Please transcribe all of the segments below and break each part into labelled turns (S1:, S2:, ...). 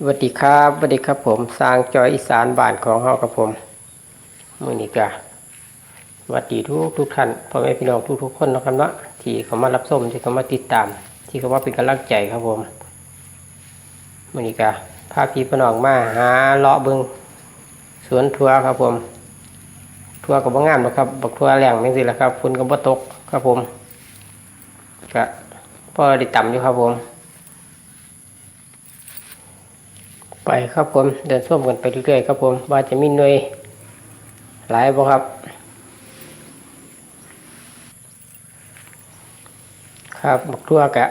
S1: สวัสดีครับสวัสดีครับผมสร้างจอยอีสานบ้านของเฮากับผมมือนี้กะสวัสดีทุกทุกท่านพ่อแม่พี่น้องทุกทุกคนนะครับเนาะที่เขามารับชมที่เขามาติดตาม ที่เขามาเป็นกำลังใจครับผมมือนี้กะพาพี่พี่น้องมาหาเลาะเบิงสวนทัวครับผม ทัวกับว่างามนะครับบักทัวแรงไม่สิละครับฝุ่นกับบ่ตกครับผมกะพอได้ต่ำอยู่ครับผม ไปครับผมเดินส้วมกันไปเรื่อยๆครับผมว่าจะมีหน่วยหลายบ่ครับ ครับบักทั่วกะ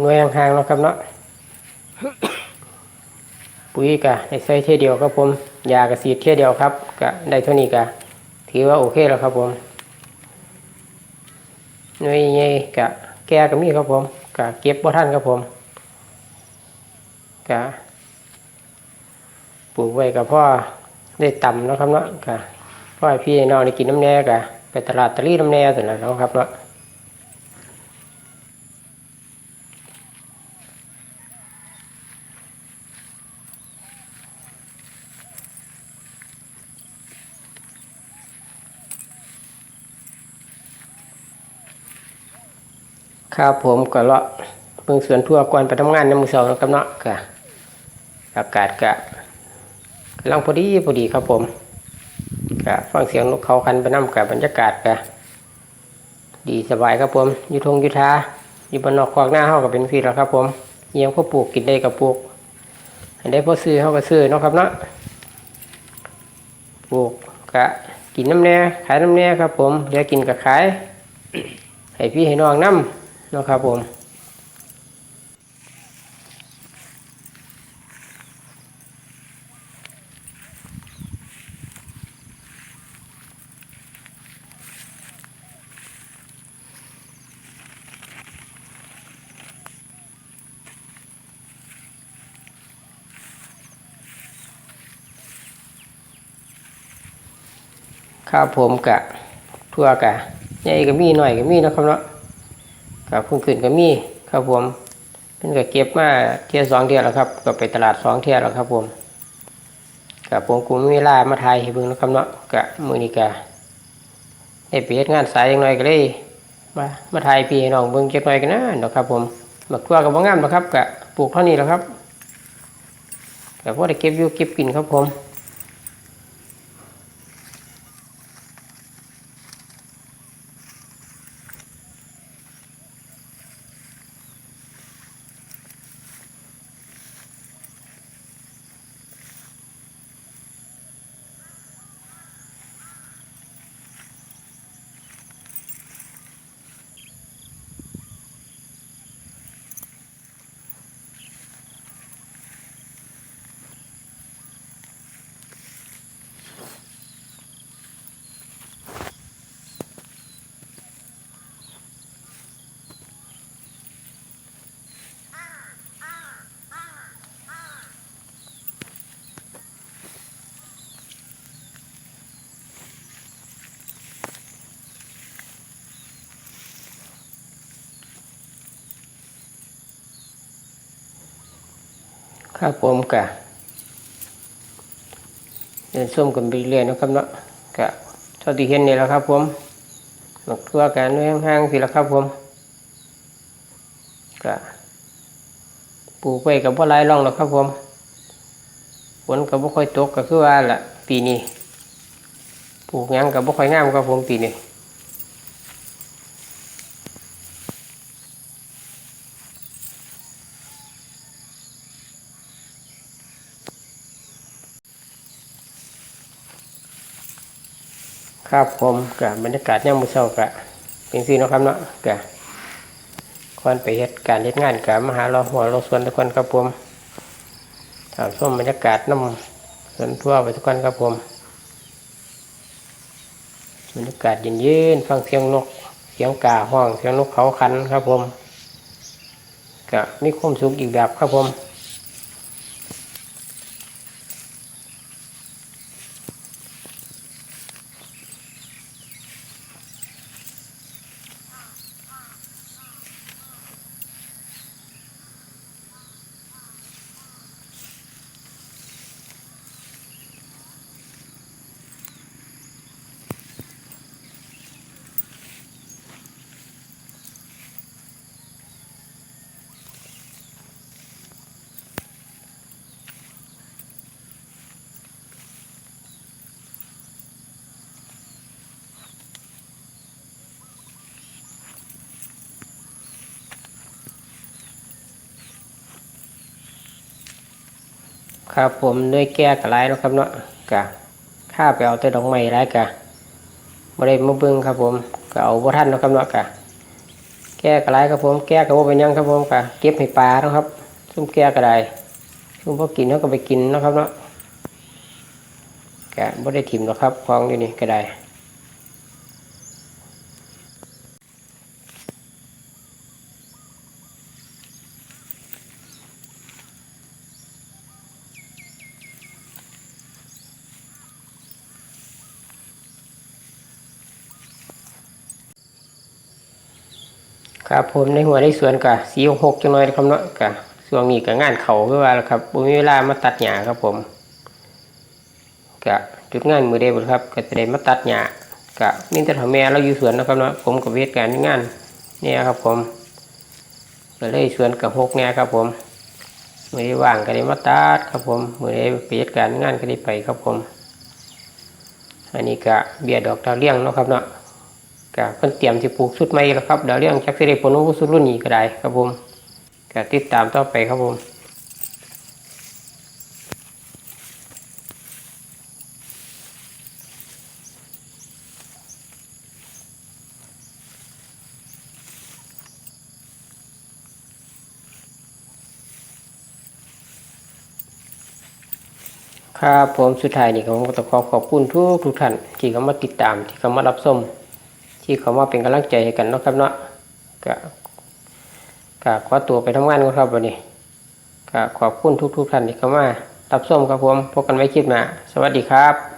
S1: หน่วยห่างๆเนาะครับเนาะปุ๋ยกะได้ใส่เท่ยเดียวครับผมยากระสีเท่ยเดียวครับกะได้เท่านี้กะถือว่าโอเคแล้วครับผมหน่วยใหญ่กะแก่ก็มีครับผมกะเก็บบ่ทันครับผมกะ ปลูกไว้กับพ่อได้ต่ำเนาะครับเนาะก็พ่อพี่น้องได้กินน้ำแน่กะไปตลาดตะลี่น้ำแน่สินะเนาะครับเนาะครับผมก็เลาะเบิ่งสวนทั่วก่อนไปทำงานในมือเสาร์นาะครับเนาะก็อากาศกะ กำลังพอดีพอดีครับผมกะฟังเสียงนกเขาคันไปน้ำกับบรรยากาศกะดีสบายครับผมอยู่ทงอยู่ทาอยู่บนนอกคอกหน้าเฮาก็เป็นฟีแล้วครับ ผมเอียงพ่อปลูกกินได้กับปลูกได้พอซื้อเฮาก็ซื้อเนาะครับเนาะปลูกกะกินน้ำแน่ขายน้ำแน่ครับ ผมเดี๋ยวกินกับขายให้พี่ให้น้องน้ำเนาะครับผม ครับผมกะทั่วกะใหญ่ก็มีหน่อยก็มีนะครับเนาะกับพุ่งขึ้นก็มีครับผมเป็นก็เก็บมาเที่ยวสองเที่ยวแล้วครับก็ไปตลาดสองเที่ยวแล้วครับผมกับผมกูมีเวลามาถ่ายให้เบิ่งนะครับเนาะกะมือนี้กะได้ไปเฮ็ดงานสายจังหน่อยก็เลยมามาถ่ายพี่น้องเบิ่งจักหน่อยกันนะเนาะครับ ผมบักทั่วก็บ่งามหรอกครับกะปลูกเท่านี้แล้วครับก็พอได้เก็บอยู่เก็บกินครับผม ครับผมกะเดินส้มกันไปเรื่อยๆนะครับเนาะกะเท่าที่เห็นนี่แหละครับ ผมหมักทั่วกันไว้ห่างๆสิละครับ ผมกะปลูกไว้กับว่าไรร่องหรอกครับ ผมฝนกับบ่ค่อยตกก็คือว่าละปีนี้ปลูกยังกับบ่ค่อยงามครับผมปีนี้ ครับผมกับบรรยากาศย่ามมื้อเช้ากะเป็นสิเนะครับเนาะกะก่อนไปเฮ็ดการเฮ็ดงานกะมหาเราหัวเราสวนทุกคนครับผมถามส้มบรรยากาศน้ำสวนทั่วไปทุกคนครับผมบรรยากาศเย็นๆฟังเสียงนกเสียงกาห้องเสียงนกเขาคันครับผมกะมีความสุขอีกแบบครับผม ครับผมด้วยแก้กระไรนาะครับเนาะกะข้าไปเอาแต่ดอกไม้ไรกะบ่ได้มาเบิ่งครับผมก็เอาบ่ทันนะครับเนาะกะแก้กระไรครับผม แก้ก็บ่เป็นยังครับผมกะเก็บให้ปลาเนาะครับซุ่มแก้กระได้ซุ่มพวกินเขาก็ไปกินนะครับเนาะกะบ่ได้ถิ่มหรอกครับของอยู่นี่ก็ได ครับผมในหัวในสวนกะสีหกจังหน่อยครับเนาะกะช่วงนี้กะงานเขาคือว่าแล้วครับบ่มีเวลามาตัดหญ้าครับผมกะจุดงานมือเดียวครับก็จะได้มาตัดหญ้ากะนี่แต่ทำแม่เราอยู่สวนนะครับเนาะผมกับเวทการงานเนี่ยครับผมก็เลยสวนกับหกเนี่ยครับผมมือว่างก็ได้มาตัดครับผมมือได้ไปจัดการงานก็ได้ไปครับผม อันนี้กะเบียดดอกดาวเลี้ยงเนาะครับเนาะ ก็เพิ่นเตรียมสิปลูกสุดใหม่แล้วครับเดี๋ยวเรื่องจักสิได้ผลของสุดรุ่นนี้ก็ได้ครับผมก็ติดตามต่อไปครับผมครับผมสุดท้ายนี่ผมก็ต้องขอขอบคุณทุกทุกท่านที่เข้ามาติดตามที่เข้ามารับชม ที่เขามาเป็นกำลังใจให้กันเนาะครับเนาะก็ก็ขอตัวไปทำงานกันครับวันนี้ก็ขอบคุณทุกๆท่านที่เข้ามารับชมครับผมพบกันไว้คลิปหน้าสวัสดีครับ